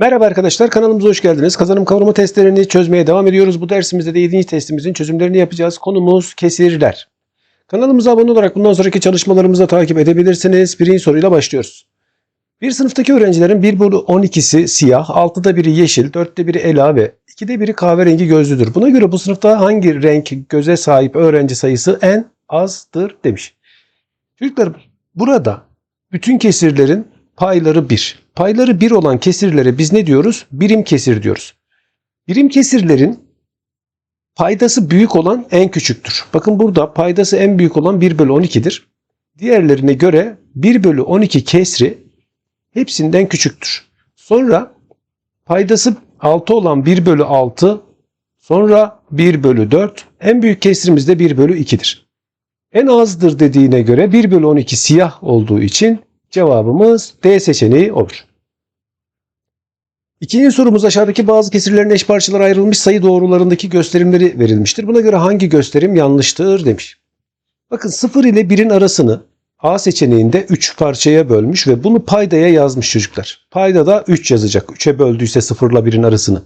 Merhaba arkadaşlar kanalımıza hoş geldiniz. Kazanım kavrama testlerini çözmeye devam ediyoruz. Bu dersimizde de 7. testimizin çözümlerini yapacağız. Konumuz kesirler. Kanalımıza abone olarak bundan sonraki çalışmalarımızı da takip edebilirsiniz. Birinci soruyla başlıyoruz. Bir sınıftaki öğrencilerin 1 bölü 12'si siyah, 6'da biri yeşil, 4'te biri ela ve 2'de biri kahverengi gözlüdür. Buna göre bu sınıfta hangi renk göze sahip öğrenci sayısı en azdır demiş. Çocuklar burada bütün kesirlerin payları 1. Payları 1 olan kesirlere biz ne diyoruz? Birim kesir diyoruz. Birim kesirlerin paydası büyük olan en küçüktür. Bakın burada paydası en büyük olan 1 bölü 12'dir. Diğerlerine göre 1 bölü 12 kesri hepsinden küçüktür. Sonra paydası 6 olan 1 bölü 6, sonra 1 bölü 4, en büyük kesrimiz de 1 bölü 2'dir. En azdır dediğine göre 1 bölü 12 siyah olduğu için cevabımız D seçeneği olur. İkinci sorumuz aşağıdaki bazı kesirlerin eş parçalara ayrılmış sayı doğrularındaki gösterimleri verilmiştir. Buna göre hangi gösterim yanlıştır demiş. Bakın 0 ile 1'in arasını A seçeneğinde 3 parçaya bölmüş ve bunu paydaya yazmış çocuklar. Payda da 3 yazacak. 3'e böldüyse 0 ile 1'in arasını.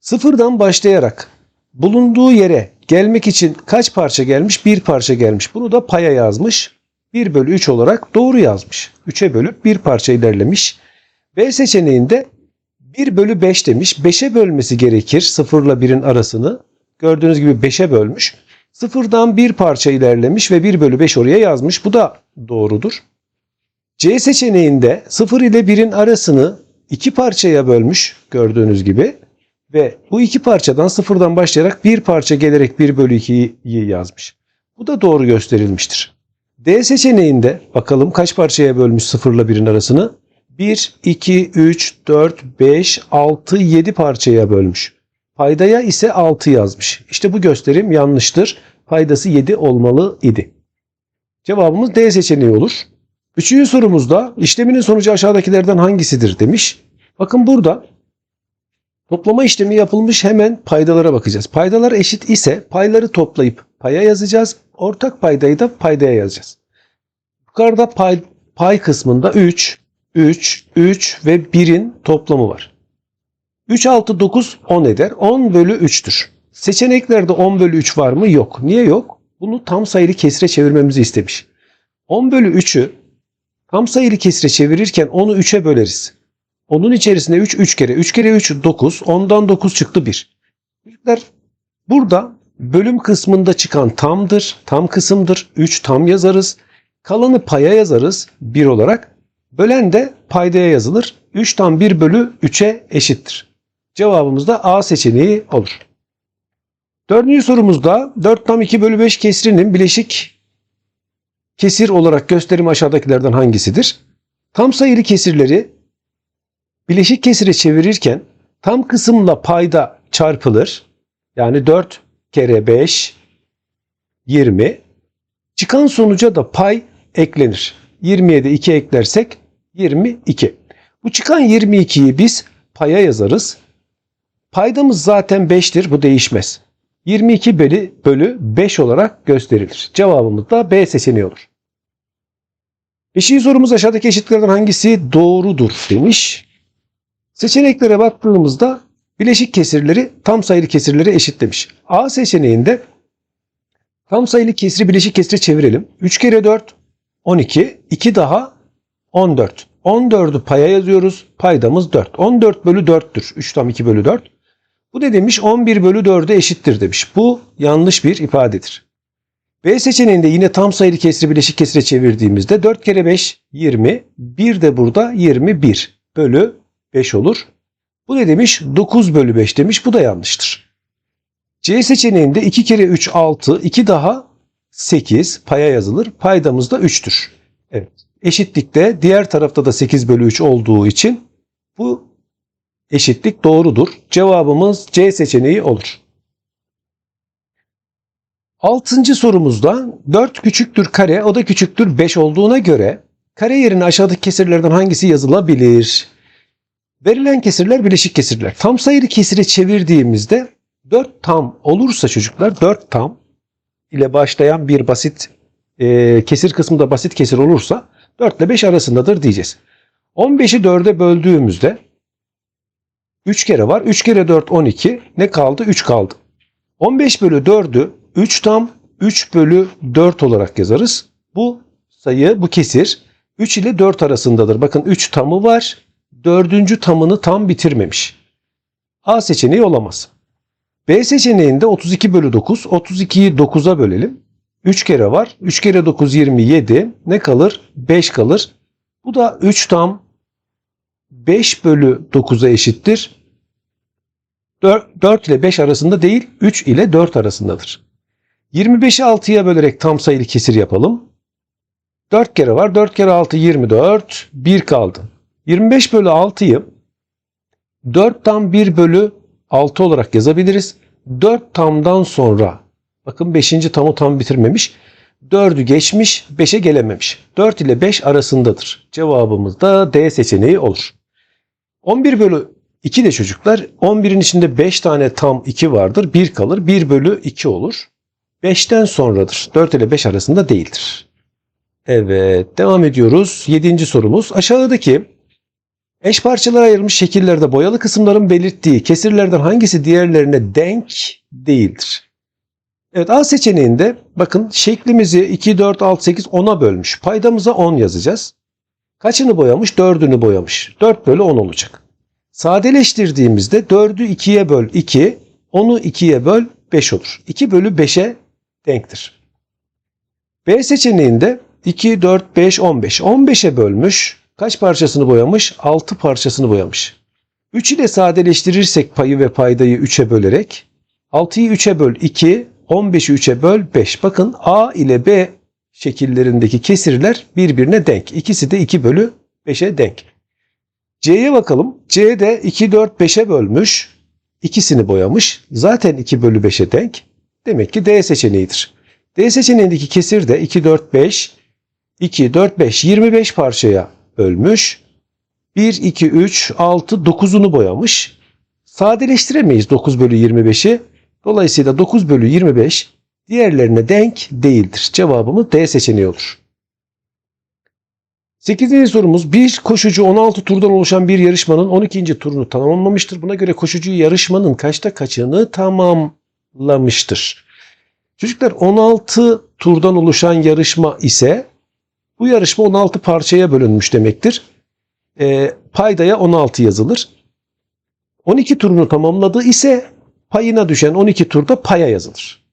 Sıfırdan başlayarak bulunduğu yere gelmek için kaç parça gelmiş? Bir parça gelmiş. Bunu da paya yazmış. 1 bölü 3 olarak doğru yazmış. 3'e bölüp bir parça ilerlemiş. B seçeneğinde 1 bölü 5 demiş. 5'e bölmesi gerekir 0 ile 1'in arasını. Gördüğünüz gibi 5'e bölmüş. Sıfırdan bir parça ilerlemiş ve 1 bölü 5 oraya yazmış. Bu da doğrudur. C seçeneğinde 0 ile 1'in arasını iki parçaya bölmüş gördüğünüz gibi. Ve bu iki parçadan sıfırdan başlayarak bir parça gelerek 1 bölü 2'yi yazmış. Bu da doğru gösterilmiştir. D seçeneğinde bakalım kaç parçaya bölmüş 0 ile 1'in arasını? 1, 2, 3, 4, 5, 6, 7 parçaya bölmüş. Paydaya ise 6 yazmış. İşte bu gösterim yanlıştır. Paydası 7 olmalı idi. Cevabımız D seçeneği olur. Üçüncü sorumuzda işleminin sonucu aşağıdakilerden hangisidir demiş. Bakın burada toplama işlemi yapılmış hemen paydalara bakacağız. Paydalar eşit ise payları toplayıp paya yazacağız. Ortak paydayı da paydaya yazacağız. Yukarıda pay, pay kısmında 3, 3, 3 ve 1'in toplamı var. 3, 6, 9, 10 eder. 10 bölü 3'tür. Seçeneklerde 10 bölü 3 var mı? Yok. Niye yok? Bunu tam sayılı kesire çevirmemizi istemiş. 10 bölü 3'ü tam sayılı kesire çevirirken onu 3'e böleriz. Onun içerisinde 3, 3 kere. 3 kere 3, 9. Ondan 9 çıktı 1. Çocuklar burada bölüm kısmında çıkan tamdır. Tam kısımdır. 3 tam yazarız. Kalanı paya yazarız 1 olarak. Bölen de paydaya yazılır. 3 tam 1 bölü 3'e eşittir. Cevabımız da A seçeneği olur. Dördüncü sorumuzda 4 tam 2 bölü 5 kesrinin bileşik kesir olarak gösterim aşağıdakilerden hangisidir? Tam sayılı kesirleri bileşik kesire çevirirken tam kısımla payda çarpılır. Yani 4 kere 5 20. Çıkan sonuca da pay eklenir. 20'ye de 2 eklersek 22. Bu çıkan 22'yi biz paya yazarız. Paydamız zaten 5'tir. Bu değişmez. 22 bölü, bölü 5 olarak gösterilir. Cevabımız da B seçeneği olur. Beşinci sorumuz aşağıdaki eşitliklerden hangisi doğrudur demiş. Seçeneklere baktığımızda bileşik kesirleri tam sayılı kesirlere eşitlemiş. A seçeneğinde tam sayılı kesri bileşik kesire çevirelim. 3 kere 4 12, 2 daha 14. 14'ü paya yazıyoruz. Paydamız 4. 14 bölü 4'tür. 3 tam 2 bölü 4. Bu ne demiş? 11 bölü 4'e eşittir demiş. Bu yanlış bir ifadedir. B seçeneğinde yine tam sayılı kesri bileşik kesire çevirdiğimizde 4 kere 5 20. 1 de burada 21 bölü 5 olur. Bu ne demiş? 9 bölü 5 demiş. Bu da yanlıştır. C seçeneğinde 2 kere 3 6. 2 daha 8 paya yazılır. Paydamız da 3'tür. Eşitlikte diğer tarafta da 8 bölü 3 olduğu için bu eşitlik doğrudur. Cevabımız C seçeneği olur. Altıncı sorumuzda 4 küçüktür kare o da küçüktür 5 olduğuna göre kare yerine aşağıdaki kesirlerden hangisi yazılabilir? Verilen kesirler bileşik kesirler. Tam sayılı kesire çevirdiğimizde 4 tam olursa çocuklar 4 tam ile başlayan bir basit e, kesir kısmı da basit kesir olursa 4 ile 5 arasındadır diyeceğiz. 15'i 4'e böldüğümüzde 3 kere var. 3 kere 4 12. Ne kaldı? 3 kaldı. 15 bölü 4'ü 3 tam 3 bölü 4 olarak yazarız. Bu sayı, bu kesir 3 ile 4 arasındadır. Bakın 3 tamı var. 4. tamını tam bitirmemiş. A seçeneği olamaz. B seçeneğinde 32 bölü 9. 32'yi 9'a bölelim. 3 kere var. 3 kere 9 27. Ne kalır? 5 kalır. Bu da 3 tam 5 bölü 9'a eşittir. 4, 4 ile 5 arasında değil 3 ile 4 arasındadır. 25'i 6'ya bölerek tam sayılı kesir yapalım. 4 kere var. 4 kere 6 24. 1 kaldı. 25 bölü 6'yı 4 tam 1 bölü 6 olarak yazabiliriz. 4 tamdan sonra bakın 5. tamı tam bitirmemiş. 4'ü geçmiş 5'e gelememiş. 4 ile 5 arasındadır. Cevabımız da D seçeneği olur. 11 bölü 2 de çocuklar 11'in içinde 5 tane tam 2 vardır. 1 kalır. 1 bölü 2 olur. 5'ten sonradır. 4 ile 5 arasında değildir. Evet devam ediyoruz. 7. sorumuz aşağıdaki eş parçalara ayrılmış şekillerde boyalı kısımların belirttiği kesirlerden hangisi diğerlerine denk değildir? Evet A seçeneğinde bakın şeklimizi 2, 4, 6, 8, 10'a bölmüş. Paydamıza 10 yazacağız. Kaçını boyamış? 4'ünü boyamış. 4 bölü 10 olacak. Sadeleştirdiğimizde 4'ü 2'ye böl 2, 10'u 2'ye böl 5 olur. 2 bölü 5'e denktir. B seçeneğinde 2, 4, 5, 15. 15'e bölmüş. Kaç parçasını boyamış? 6 parçasını boyamış. 3 ile sadeleştirirsek payı ve paydayı 3'e bölerek 6'yı 3'e böl 2, 15'i 3'e böl 5. Bakın A ile B şekillerindeki kesirler birbirine denk. İkisi de 2 bölü 5'e denk. C'ye bakalım. C de 2, 4, 5'e bölmüş. İkisini boyamış. Zaten 2 bölü 5'e denk. Demek ki D seçeneğidir. D seçeneğindeki kesir de 2, 4, 5, 2, 4, 5, 25 parçaya bölmüş. 1, 2, 3, 6, 9'unu boyamış. Sadeleştiremeyiz 9 bölü 25'i. Dolayısıyla 9 bölü 25 diğerlerine denk değildir. Cevabımız D seçeneği olur. 8. sorumuz bir koşucu 16 turdan oluşan bir yarışmanın 12. turunu tamamlamıştır. Buna göre koşucu yarışmanın kaçta kaçını tamamlamıştır. Çocuklar 16 turdan oluşan yarışma ise bu yarışma 16 parçaya bölünmüş demektir. E, paydaya 16 yazılır. 12 turunu tamamladı ise payına düşen 12 turda paya yazılır.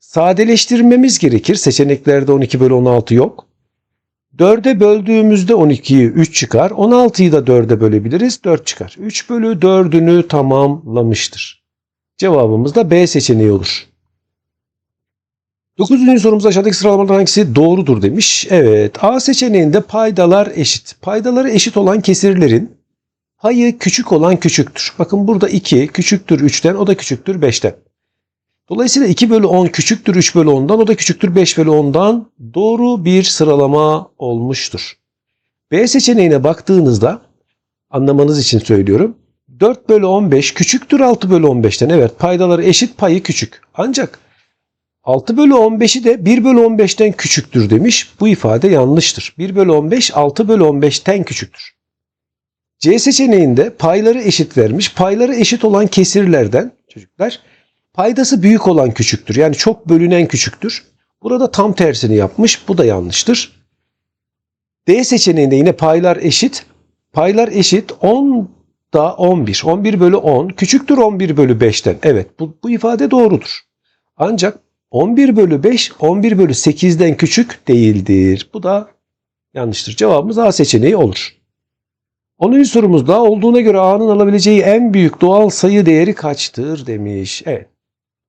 Sadeleştirmemiz gerekir. Seçeneklerde 12 bölü 16 yok. 4'e böldüğümüzde 12'yi 3 çıkar. 16'yı da 4'e bölebiliriz. 4 çıkar. 3 bölü 4'ünü tamamlamıştır. Cevabımız da B seçeneği olur. 9. sorumuz aşağıdaki sıralamadan hangisi doğrudur demiş. Evet A seçeneğinde paydalar eşit. Paydaları eşit olan kesirlerin payı küçük olan küçüktür. Bakın burada 2 küçüktür 3'ten o da küçüktür 5'ten. Dolayısıyla 2 bölü 10 küçüktür 3 bölü 10'dan o da küçüktür 5 bölü 10'dan doğru bir sıralama olmuştur. B seçeneğine baktığınızda anlamanız için söylüyorum. 4 bölü 15 küçüktür 6 bölü 15'ten. Evet paydaları eşit payı küçük. Ancak 6 bölü 15'i de 1 bölü 15'ten küçüktür demiş. Bu ifade yanlıştır. 1 bölü 15 6 bölü 15'ten küçüktür. C seçeneğinde payları eşit vermiş. Payları eşit olan kesirlerden çocuklar paydası büyük olan küçüktür. Yani çok bölünen küçüktür. Burada tam tersini yapmış. Bu da yanlıştır. D seçeneğinde yine paylar eşit. Paylar eşit 10 da 11. 11 bölü 10 küçüktür 11 bölü 5'ten. Evet bu, bu ifade doğrudur. Ancak 11 bölü 5 11 bölü 8'den küçük değildir. Bu da yanlıştır. Cevabımız A seçeneği olur. 10. sorumuzda olduğuna göre A'nın alabileceği en büyük doğal sayı değeri kaçtır demiş. Evet.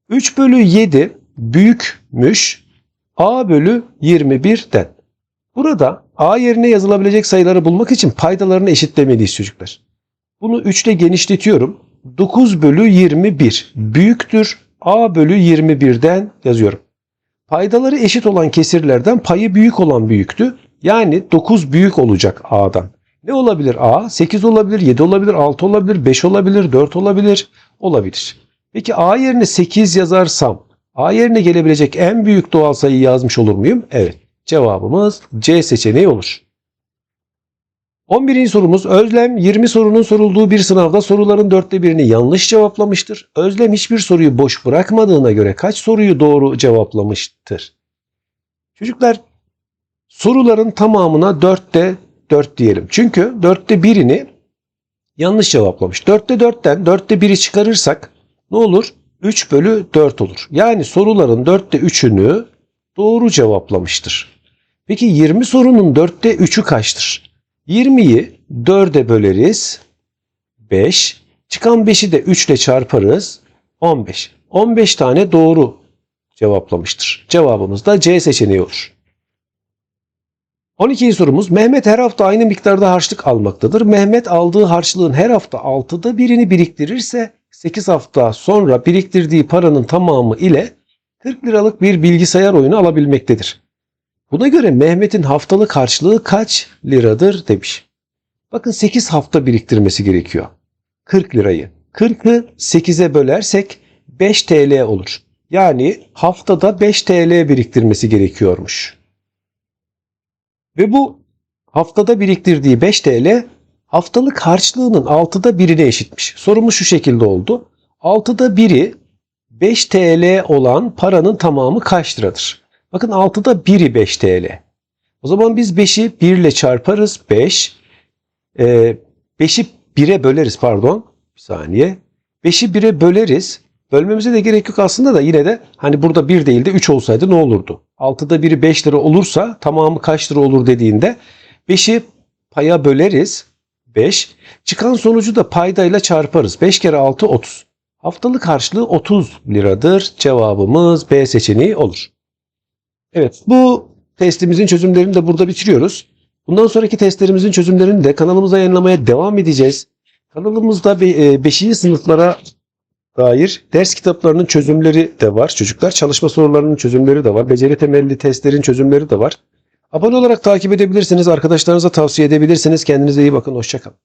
3 bölü 7 büyükmüş A bölü 21'den. Burada A yerine yazılabilecek sayıları bulmak için paydalarını eşitlemeliyiz çocuklar. Bunu 3 ile genişletiyorum. 9 bölü 21 büyüktür A bölü 21'den yazıyorum. Paydaları eşit olan kesirlerden payı büyük olan büyüktü. Yani 9 büyük olacak A'dan. Ne olabilir A? 8 olabilir, 7 olabilir, 6 olabilir, 5 olabilir, 4 olabilir, olabilir. Peki A yerine 8 yazarsam A yerine gelebilecek en büyük doğal sayıyı yazmış olur muyum? Evet. Cevabımız C seçeneği olur. 11. sorumuz Özlem 20 sorunun sorulduğu bir sınavda soruların dörtte birini yanlış cevaplamıştır. Özlem hiçbir soruyu boş bırakmadığına göre kaç soruyu doğru cevaplamıştır? Çocuklar soruların tamamına dörtte 4 diyelim. Çünkü dörtte birini yanlış cevaplamış. Dörtte 4'ten dörtte 1'i çıkarırsak ne olur? 3 bölü 4 olur. Yani soruların dörtte 3'ünü doğru cevaplamıştır. Peki 20 sorunun dörtte 3'ü kaçtır? 20'yi 4'e böleriz. 5. Çıkan 5'i de 3 ile çarparız. 15. 15 tane doğru cevaplamıştır. Cevabımız da C seçeneği olur. 12. sorumuz Mehmet her hafta aynı miktarda harçlık almaktadır. Mehmet aldığı harçlığın her hafta 6'da birini biriktirirse 8 hafta sonra biriktirdiği paranın tamamı ile 40 liralık bir bilgisayar oyunu alabilmektedir. Buna göre Mehmet'in haftalık harçlığı kaç liradır demiş. Bakın 8 hafta biriktirmesi gerekiyor. 40 lirayı. 40'ı 8'e bölersek 5 TL olur. Yani haftada 5 TL biriktirmesi gerekiyormuş. Ve bu haftada biriktirdiği 5 TL haftalık harçlığının 6'da birine eşitmiş. Sorumuz şu şekilde oldu. 6'da 1'i 5 TL olan paranın tamamı kaç liradır? Bakın 6'da 1'i 5 TL. O zaman biz 5'i 1 ile çarparız. 5. Ee, 5'i 1'e böleriz pardon. Bir saniye. 5'i 1'e böleriz. Bölmemize de gerek yok aslında da yine de hani burada 1 değil de 3 olsaydı ne olurdu? 6'da 1'i 5 lira olursa tamamı kaç lira olur dediğinde 5'i paya böleriz. 5. Çıkan sonucu da paydayla çarparız. 5 kere 6 30. Haftalık harçlığı 30 liradır. Cevabımız B seçeneği olur. Evet bu testimizin çözümlerini de burada bitiriyoruz. Bundan sonraki testlerimizin çözümlerini de kanalımıza yayınlamaya devam edeceğiz. Kanalımızda 5. sınıflara dair ders kitaplarının çözümleri de var. Çocuklar çalışma sorularının çözümleri de var. Beceri temelli testlerin çözümleri de var. Abone olarak takip edebilirsiniz. Arkadaşlarınıza tavsiye edebilirsiniz. Kendinize iyi bakın. Hoşçakalın.